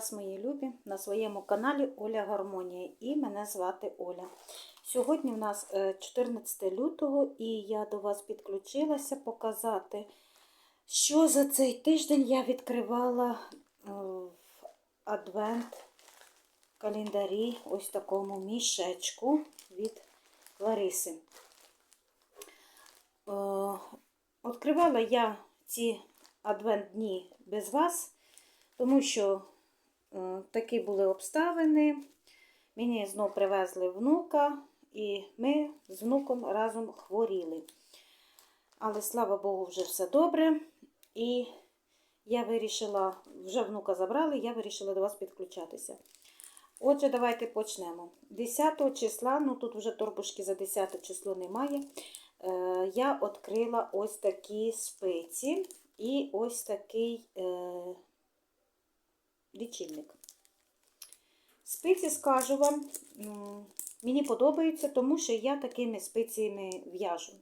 вас, мої любі, на своєму каналі Оля Гармонія і мене звати Оля. Сьогодні у нас е, 14 лютого і я до вас підключилася показати, що за цей тиждень я відкривала е, в адвент календарі ось такому мішечку від Лариси. Е, Відкривала я ці адвент дні без вас, тому що е, такі були обставини. Мені знов привезли внука, і ми з внуком разом хворіли. Але слава Богу, вже все добре. І я вирішила, вже внука забрали, я вирішила до вас підключатися. Отже, давайте почнемо. 10 числа, ну тут вже торбушки за 10 число немає. Е, я відкрила ось такі спиці і ось такий е, лічильник. Спиці, скажу вам, мені подобаються, тому що я такими спиціями в'яжу.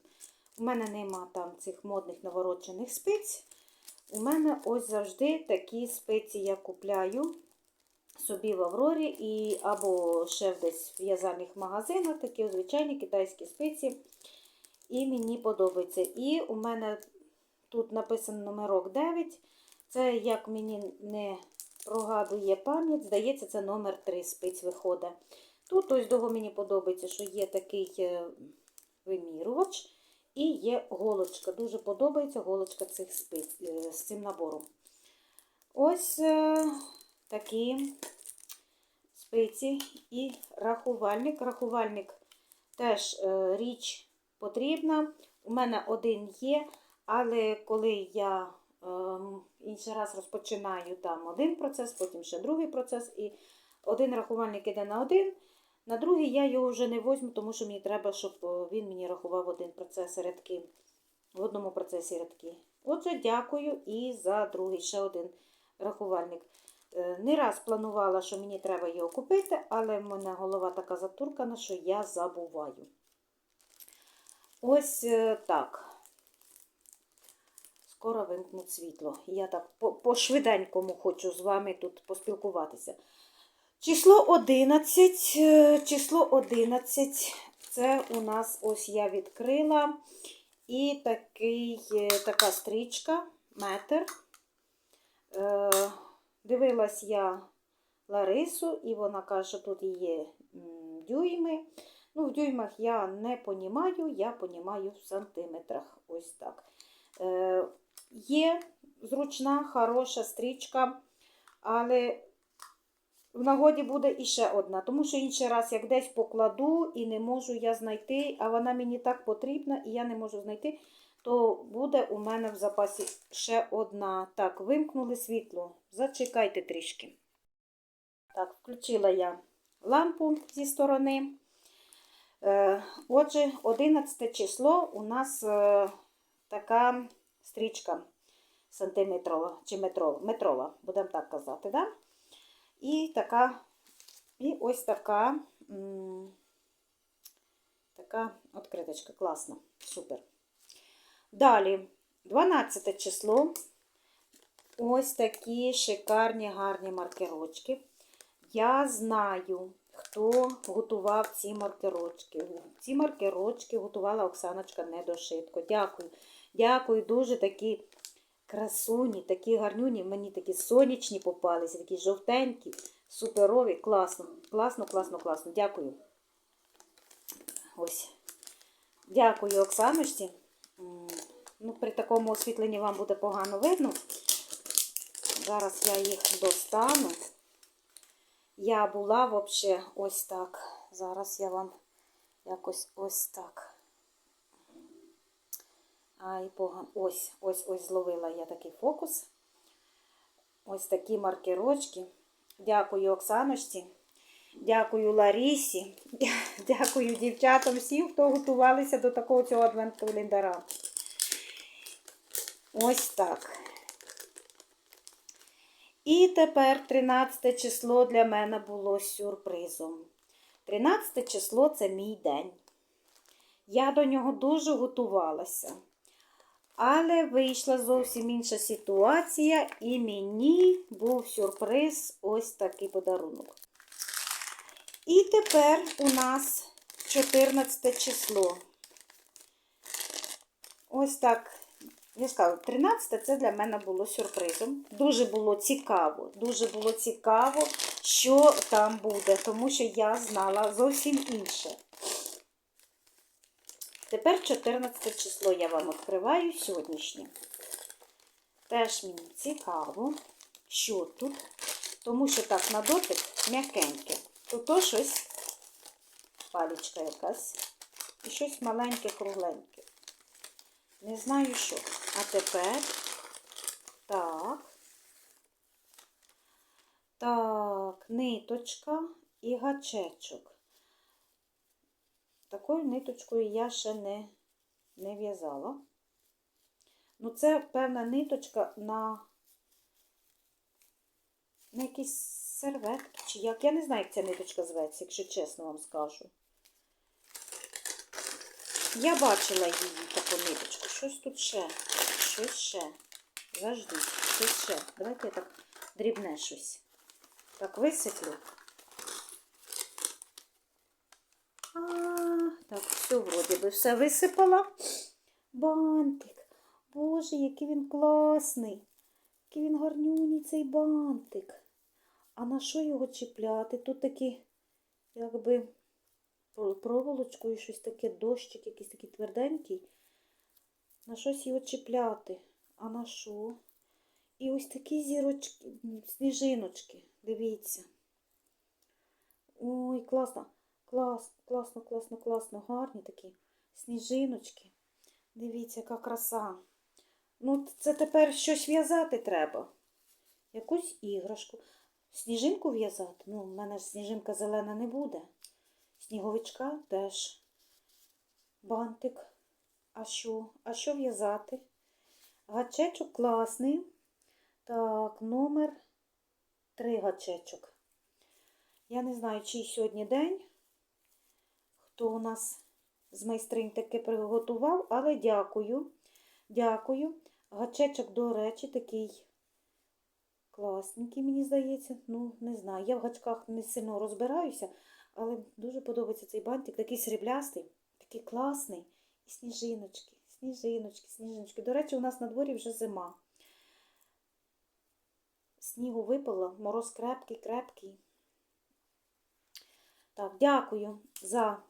У мене нема там цих модних наворочених спиць. У мене ось завжди такі спиці я купляю собі в Аврорі і або ще десь в в'язальних магазинах, такі звичайні китайські спиці. І мені подобається. І у мене тут написано номерок 9. Це, як мені не прогадує пам'ять, здається, це номер 3 спиць виходить. Тут ось довго мені подобається, що є такий е, вимірювач і є голочка. Дуже подобається голочка цих спиць е, з цим набором. Ось е, такі спиці і рахувальник. Рахувальник теж річ потрібна. У мене один є, але коли я інший раз розпочинаю там один процес, потім ще другий процес, і один рахувальник іде на один, на другий я його вже не возьму, тому що мені треба, щоб він мені рахував один процес рядки. В одному процесі рядки. Отже, дякую і за другий ще один рахувальник. Е, Не раз планувала, що мені треба його купити, але в мене голова така затуркана, що я забуваю. Ось е, так. Скоро вимкнуть світло. Я так по, по хочу з вами тут поспілкуватися. Число 11. е, Число 11. Це у нас ось я відкрила. І такий, е, така стрічка, метр. Е, Дивилась я Ларису, і вона каже, тут є дюйми. Ну, в дюймах я не понімаю, я понімаю в сантиметрах. Ось так. Е, Є зручна, хороша стрічка, але в нагоді буде іще одна. Тому що інший раз, як десь покладу і не можу я знайти, а вона мені так потрібна, і я не можу знайти, то буде у мене в запасі ще одна. Так, вимкнули світло. Зачекайте трішки. Так, включила я лампу зі сторони. Е, Отже, 11 число у нас е, така стрічка сантиметрова чи метрова, метрова будемо так казати. Да? І така, і ось така, така відкриточка, класна, супер. Далі, 12 число. Ось такі шикарні гарні маркерочки. Я знаю, хто готував ці маркерочки. Ці маркерочки готувала Оксаночка Недошитко. Дякую. Дякую, дуже такі красуні, такі гарнюні. Мені такі сонячні попалися, такі жовтенькі, суперові. Класно, класно, класно, класно. Дякую. Ось. Дякую, Оксаночці. Ну, При такому освітленні вам буде погано видно. Зараз я їх достану. Я була взагалі ось так. Зараз я вам якось ось так. Ай, погано. Ось, ось, ось зловила я такий фокус. Ось такі маркерочки. Дякую Оксаночці. Дякую Ларісі. Дякую дівчатам всім, хто готувалися до такого цього адвент-календара. Ось так. І тепер 13 число для мене було сюрпризом. 13 число це мій день. Я до нього дуже готувалася. Але вийшла зовсім інша ситуація, і мені був сюрприз ось такий подарунок. І тепер у нас 14 число. Ось так. Я кажу, 13 це для мене було сюрпризом. Дуже було цікаво. Дуже було цікаво, що там буде, тому що я знала зовсім інше. Тепер 14 число я вам відкриваю сьогоднішнє. Теж мені цікаво, що тут, тому що так на дотик м'якеньке. Тут щось, палічка якась, і щось маленьке, кругленьке. Не знаю що. А тепер так. Так, ниточка і гачечок. Такою ниточкою я ще не, не в'язала. Ну, це певна ниточка на, на якісь серветки чи як. Я не знаю, як ця ниточка зветься, якщо чесно вам скажу. Я бачила її таку ниточку. Щось тут ще. Щось ще. Завжди, щось ще. Давайте я так дрібне щось. Так, висиплю. А, так, все, вроді би, все висипала. Бантик. Боже, який він класний. Який він гарнюній цей бантик. А на що його чіпляти? Тут такі, якби, проволочкою щось таке, дощик якийсь такий тверденький. На щось його чіпляти. А на що? І ось такі зірочки, сніжиночки. Дивіться. Ой, класно. Клас, класно, класно, класно. Гарні такі сніжиночки. Дивіться, яка краса. Ну, це тепер щось в'язати треба. Якусь іграшку. Сніжинку в'язати. Ну, в мене ж сніжинка зелена не буде. Сніговичка теж. Бантик. А що? А що в'язати? Гачечок класний. Так, номер три гачечок. Я не знаю, чий сьогодні день, хто у нас з майстринь таке приготував, але дякую. Дякую. Гачечок, до речі, такий класненький, мені здається. Ну, не знаю. Я в гачках не сильно розбираюся, але дуже подобається цей бантик. Такий сріблястий, такий класний. І сніжиночки, сніжиночки, сніжиночки. До речі, у нас на дворі вже зима. Снігу випало, мороз крепкий, крепкий. Так, дякую за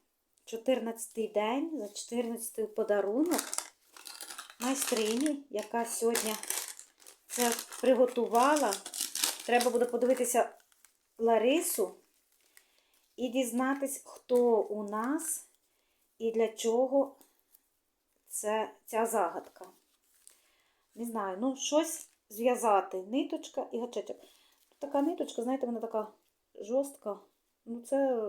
14-й день, за 14-й подарунок майстрині, яка сьогодні це приготувала. Треба буде подивитися Ларису і дізнатись, хто у нас і для чого це, ця загадка. Не знаю, ну, щось зв'язати. Ниточка і гачечок. Така ниточка, знаєте, вона така жорстка. Ну, це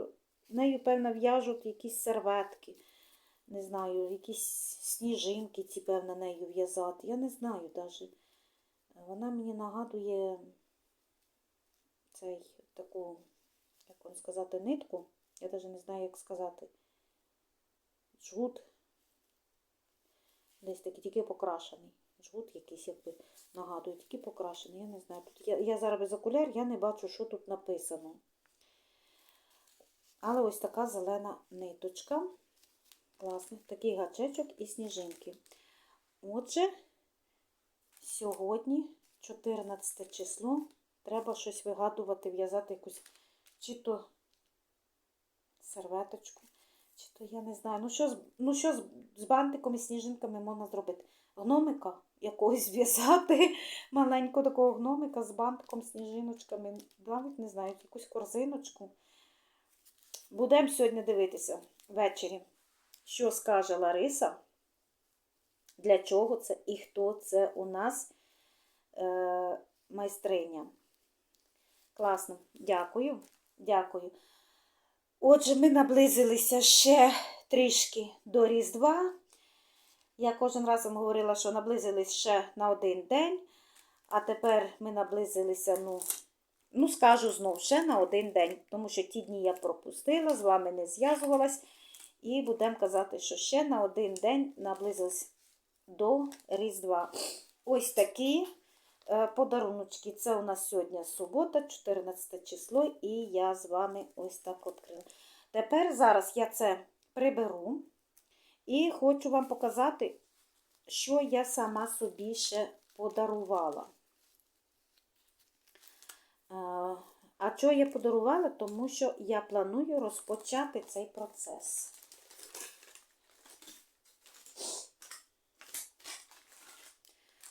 нею, певно, в'яжуть якісь серветки. Не знаю, якісь сніжинки, ці, певно, нею в'язати. Я не знаю навіть. Вона мені нагадує цей таку, як вам сказати, нитку. Я навіть не знаю, як сказати. Жгут. Десь такий тільки покрашений. Жгут якийсь, якби нагадує, тільки покрашений. Я не знаю. Тут я, я зараз без окуляр, я не бачу, що тут написано. Але ось така зелена ниточка. Класний. Такий гачечок і сніжинки. Отже, сьогодні, 14 число, треба щось вигадувати, в'язати якусь чи то серветочку, чи то я не знаю. Ну, що ну, що з, з бантиком і сніжинками можна зробити? Гномика якогось зв'язати, маленького такого гномика з бантиком, сніжиночками. Навіть не знаю, якусь корзиночку. Будемо сьогодні дивитися ввечері, що скаже Лариса, для чого це і хто це у нас е, майстриня. Класно, дякую, дякую. Отже, ми наблизилися ще трішки до Різдва. Я кожен раз вам говорила, що наблизились ще на один день, а тепер ми наблизилися, ну, Ну, скажу знов ще на один день, тому що ті дні я пропустила, з вами не зв'язувалась. І будемо казати, що ще на один день наблизилась до Різдва. Ось такі е, подаруночки. Це у нас сьогодні субота, 14 число, і я з вами ось так відкрила. Тепер зараз я це приберу і хочу вам показати, що я сама собі ще подарувала. А що я подарувала? Тому що я планую розпочати цей процес.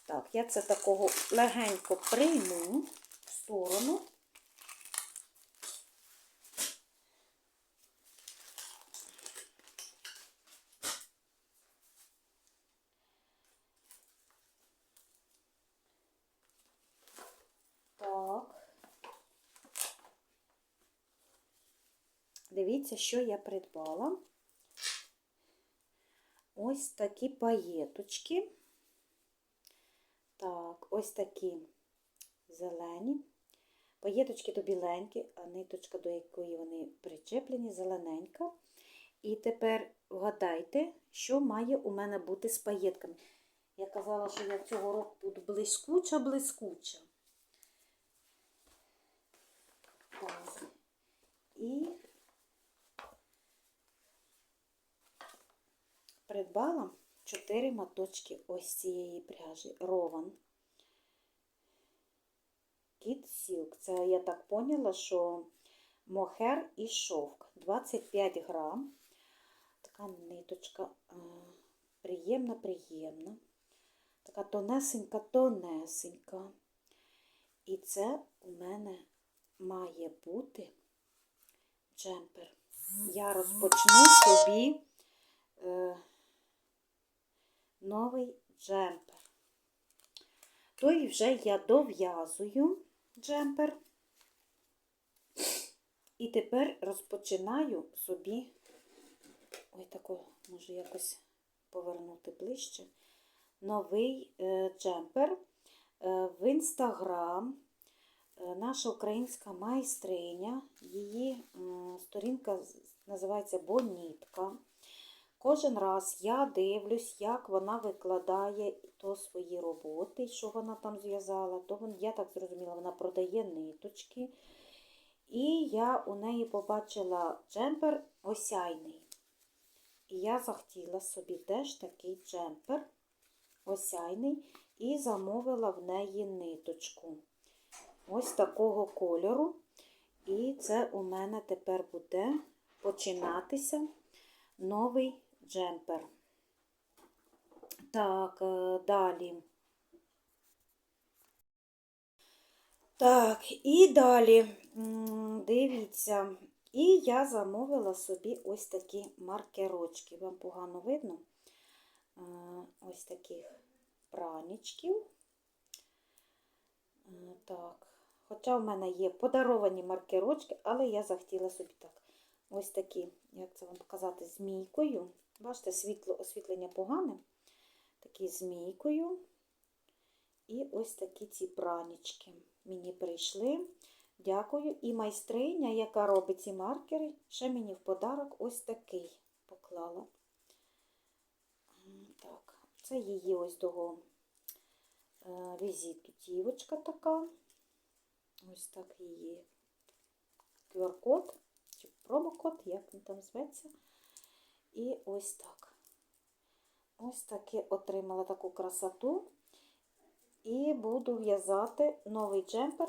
Так, я це такого легенько прийму в сторону. Так. Дивіться, що я придбала. Ось такі паєточки. Так, ось такі зелені. Паєточки то біленькі, а ниточка, до якої вони причеплені, зелененька. І тепер вгадайте, що має у мене бути з паєтками. Я казала, що я цього року буду блискуча-блискуча. Так. І придбала 4 моточки ось цієї пряжі Рован. Kid Silk. Це я так поняла, що мохер і шовк. 25 грам. Така ниточка приємна, приємна. Така тонесенька, тонесенька. І це у мене має бути джемпер. Я розпочну собі е, новий джемпер. Той вже я дов'язую джемпер. І тепер розпочинаю собі, ой, тако, може якось повернути ближче, новий е, джемпер е, в інстаграм. Е, наша українська майстриня, її сторінка називається Бонітка. Кожен раз я дивлюсь, як вона викладає то свої роботи, що вона там зв'язала, то я так зрозуміла, вона продає ниточки. І я у неї побачила джемпер осяйний. І я захотіла собі теж такий джемпер осяйний і замовила в неї ниточку. Ось такого кольору. І це у мене тепер буде починатися новий джемпер. Так, е, далі. Так, і далі, дивіться, і я замовила собі ось такі маркерочки. Вам погано видно? Е, Ось таких пранічків. Е, Так, хоча в мене є подаровані маркерочки, але я захотіла собі так. Ось такі, як це вам показати, змійкою. Бачите, світло, освітлення погане. Такі змійкою. І ось такі ці пранічки мені прийшли. Дякую. І майстриня, яка робить ці маркери, ще мені в подарок ось такий поклала. Так, це її ось того е, візиту дівочка така. Ось так її QR-код чи промокод, як він там зветься. І ось так. Ось таки отримала таку красоту. І буду в'язати новий джемпер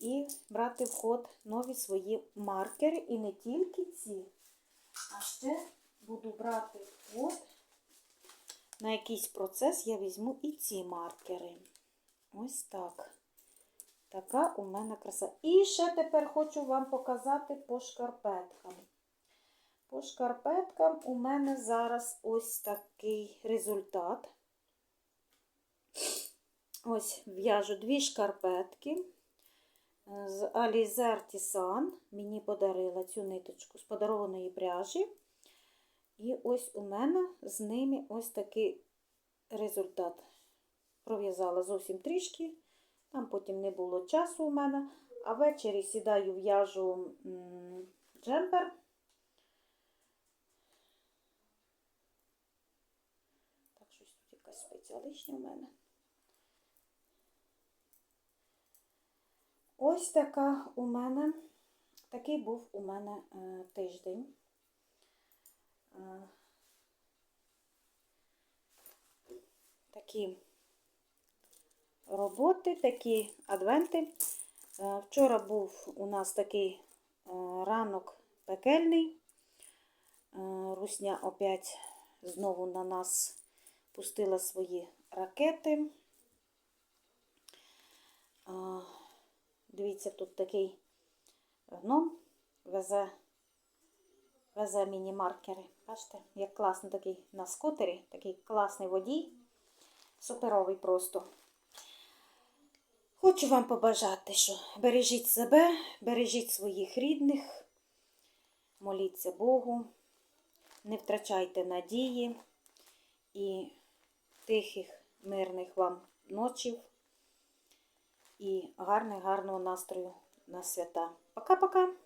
і брати в ход нові свої маркери. І не тільки ці, а ще буду брати в ход на якийсь процес я візьму і ці маркери. Ось так. Така у мене краса. І ще тепер хочу вам показати по шкарпеткам. По шкарпеткам у мене зараз ось такий результат. Ось в'яжу дві шкарпетки з Alize Artisan. Мені подарила цю ниточку з подарованої пряжі. І ось у мене з ними ось такий результат. Пров'язала зовсім трішки, там потім не було часу у мене. А ввечері сідаю, в'яжу джемпер. Так, щось тут спить, а лишнє в мене. Ось така у мене, такий був у мене е, тиждень. Е, такі роботи, такі адвенти. Е, Вчора був у нас такий е, ранок пекельний. Е, Русня опять знову на нас пустила свої ракети. Дивіться, тут такий гном везе, везе міні-маркери. Бачите, як класно такий на скутері, такий класний водій, суперовий просто. Хочу вам побажати, що бережіть себе, бережіть своїх рідних, моліться Богу, не втрачайте надії і тихих, мирних вам ночів і гарного, гарного настрою на свята. Пока-пока!